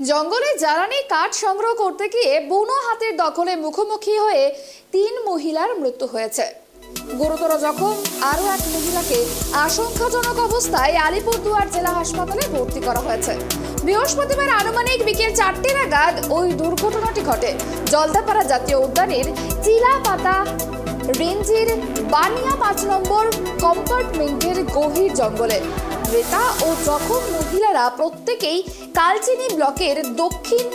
জঙ্গলে জ্বালানি কাঠ সংগ্রহ করতে গিয়ে বুনো হাতের দখলে মুখোমুখি হয়ে তিন মহিলার মৃত্যু হয়েছে। গুরুতর জখম, আরও এক মহিলাকে আশঙ্কাজনক অবস্থায় আলিপুরদুয়ার জেলা হাসপাতালে ভর্তি করা হয়েছে। বৃহস্পতিবার আনুমানিক বিকেল চারটে নাগাদ ওই দুর্ঘটনাটি ঘটে। জলদাপাড়া জাতীয় উদ্যানের চিলাপাতা রেঞ্জের বানিয়া পাঁচ নম্বর কম্পার্টমেন্টের গভীর জঙ্গলে। মৃতা ও জখম মহিলারা প্রত্যেকেই কালচিনি ব্লকের দক্ষিণ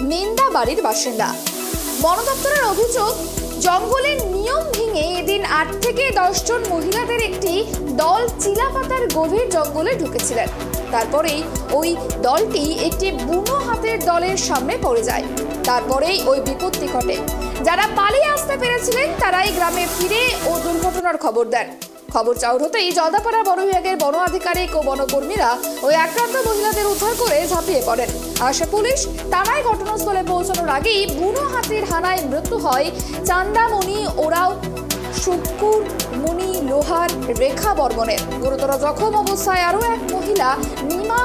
মেন্দা বাড়ির বাসিন্দা। বন দপ্তরের অভিযোগ, জঙ্গলের নিয়ম ভেঙে এদিন আট থেকে দশজন মহিলাদের একটি দল চিলাপাতার গভীর জঙ্গলে ঢুকেছিলেন। তারপরেই ওই দলটি একটি বুনো হাতের দলের সামনে পড়ে যায়। তারপরেই ওই বিপত্তি ঘটে। যারা পালিয়ে আসতে পেরেছিলেন, তারাই গ্রামে ফিরে ও দুর্ঘটনার খবর দেন। খবর চাউর হতেই জলদাপাড়া বন বিভাগের বন আধিকারিক ও বনকর্মীরা ওই আক্রান্ত মহিলাদের উদ্ধার করে ঝাঁপিয়ে পড়েন। আসে পুলিশ, তারাই ঘটনাস্থলে পৌঁছানোর আগেই বুনো হাতির হানায় মৃত্যু হয় চান্দামণি ওরাও শুক্কুর মুনি লোহার রেখা বর্মনের গুরুতর জখম অবস্থায় আরও এক মহিলা নিমা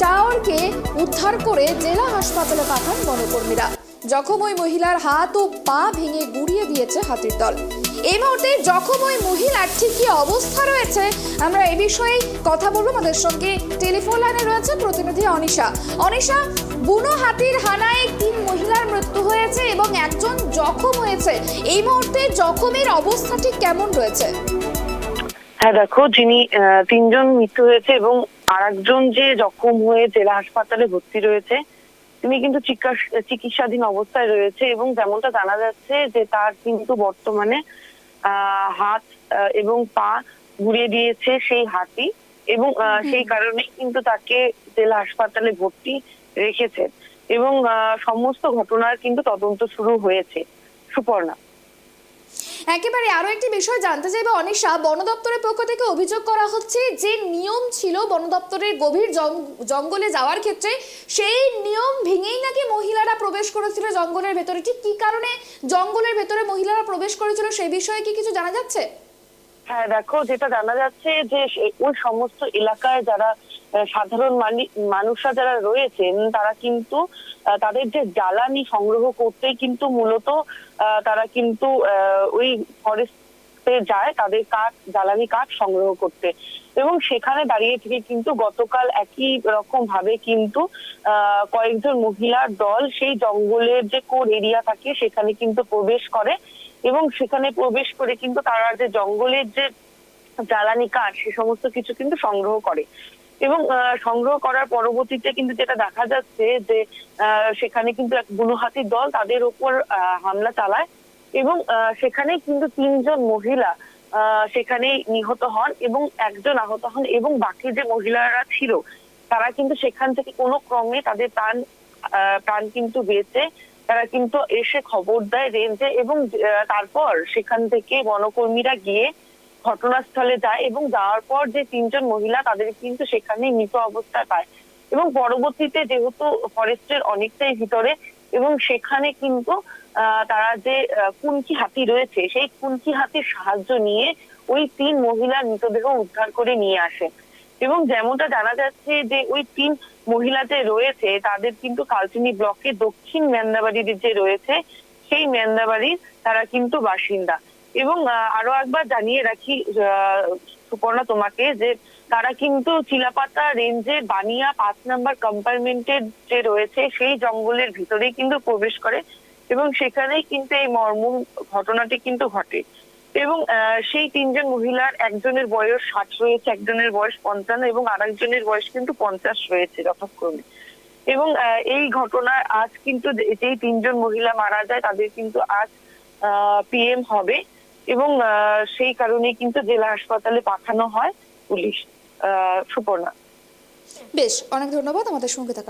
চাওয়ারকে উদ্ধার করে জেলা হাসপাতালে পাঠান বনকর্মীরা। জখম ওই মহিলার হাত ও পা ভেঙে গুড়িয়ে দিয়েছে হাতির দল। এই মুহূর্তে জখম ওই মহিলার ঠিক কি অবস্থা রয়েছে? আমরা এ বিষয়ে কথা বলব। আমাদের সঙ্গে টেলিফোন লাইনে রয়েছে প্রতিনিধি অনিশা। অনিশা, বুনো হাতির হানায় তিন মহিলার মৃত্যু হয়েছে এবং একজন জখম হয়েছে। এই মুহূর্তে জখমের অবস্থা ঠিক কেমন রয়েছে? হ্যাঁ দেখো, যিনি তিনজন মৃত্যু হয়েছে এবং আরেকজন যে জখম হয়ে জেলা হাসপাতালে ভর্তি রয়েছে তিনি কিন্তু চিকিৎসাধীন অবস্থায় রয়েছে এবং যেমনটা জানা যাচ্ছে যে তার কিন্তু বর্তমানে আহ, হাত এবং পা ঘুরিয়ে দিয়েছে সেই হাতি এবং আহ, সেই কারণে কিন্তু তাকে জেলা হাসপাতালে ভর্তি রেখেছে এবং আহ, সমস্ত ঘটনার কিন্তু তদন্ত শুরু হয়েছে সুপর্ণা। একেবারে আরও একটি বিষয় জানতে চাইব, অনিশা, বন দপ্তরের পক্ষ থেকে অভিযোগ করা হচ্ছে যে নিয়ম ছিল বন দপ্তরের গভীর জঙ্গলে যাওয়ার ক্ষেত্রে, সেই নিয়ম ভেঙেই নাকি মহিলারা প্রবেশ করেছিল জঙ্গলের ভেতরে। ঠিক কি কারণে জঙ্গলের ভেতরে মহিলারা প্রবেশ করেছিল সেই বিষয়ে কি কিছু জানা যাচ্ছে? হ্যাঁ দেখো, যেটা জানা যাচ্ছে যে সে- ওই সমস্ত এলাকায় যারা সাধারণ মানুষরা যারা রয়েছেন, তারা কিন্তু তাদের যে জ্বালানি সংগ্রহ করতেই কিন্তু মূলত তারা কিন্তু ওই ফরেস্টে যায়, তাদের কাঠ, জ্বালানি কাঠ সংগ্রহ করতে। এবং সেখানে দাঁড়িয়ে থেকে কিন্তু গতকাল একই রকম ভাবে কিন্তু কয়েকজন মহিলার দল সেই জঙ্গলের যে কোর এরিয়া থাকে, সেখানে কিন্তু প্রবেশ করে। এবং সেখানে প্রবেশ করে কিন্তু তারা যে জঙ্গলের যে জ্বালানি কাঠ, সে সমস্ত কিছু কিন্তু সংগ্রহ করে। এবং সংগ্রহ করার পরবর্তীতে কিন্তু যেটা দেখা যাচ্ছে যে সেখানে কিন্তু এক বুনোহাতির দল তাদের আহ, হামলা চালায় এবং সেখানে কিন্তু তিনজন মহিলা সেখানে নিহত হন এবং একজন আহত হন এবং বাকি যে মহিলারা ছিল তারা কিন্তু সেখান থেকে কোনো ক্রমে তাদের প্রাণ প্রাণ কিন্তু বেঁচে তারা কিন্তু এসে খবর দেয় রেঞ্জে এবং তারপর সেখান থেকে বনকর্মীরা গিয়ে ঘটনাস্থলে যায় এবং যাওয়ার পর যে তিনজন মহিলা তাদের কিন্তু সেখানে মৃত অবস্থায় পায়। এবং পরবর্তীতে যেহেতু ফরেস্টের অনেকটাই ভিতরে এবং সেখানে কিন্তু তারা যে কুনকি হাতি রয়েছে, সেই কুনকি হাতির সাহায্য নিয়ে ওই তিন মহিলার মৃতদেহ উদ্ধার করে নিয়ে আসে। এবং যেমনটা জানা যাচ্ছে যে ওই তিন মহিলা যে রয়েছে, তাদের কিন্তু কালচিনি ব্লকে দক্ষিণ মেন্দাবাড়ির যে রয়েছে, সেই মেন্দাবাড়ির তারা কিন্তু বাসিন্দা। এবং আরও একবার জানিয়ে রাখি সুপর্ণা তোমাকে যে তারা কিন্তু চিলাপাতা রেঞ্জে বানিয়া পাঁচ নাম্বার কম্পার্টমেন্টের যে রয়েছে, সেই জঙ্গলের ভিতরেই কিন্তু প্রবেশ করে এবং সেখানেই কিন্তু এই মর্ম ঘটনাটি কিন্তু ঘটে। এবং সেই তিনজন মহিলার একজনের বয়স ষাট রয়েছে, একজনের বয়স পঞ্চান্ন এবং আরেকজনের বয়স কিন্তু পঞ্চাশ রয়েছে যথাক্রমে। এবং এই ঘটনায় আজ কিন্তু যেই তিনজন মহিলা মারা যায়, তাদের কিন্তু আজ পিএম হবে। এবং সেই কারণে কিন্তু জেলা হাসপাতালে পাঠানো হয় পুলিশ সুপর্ণা। বেশ, অনেক ধন্যবাদ আমাদের সঙ্গে থাকার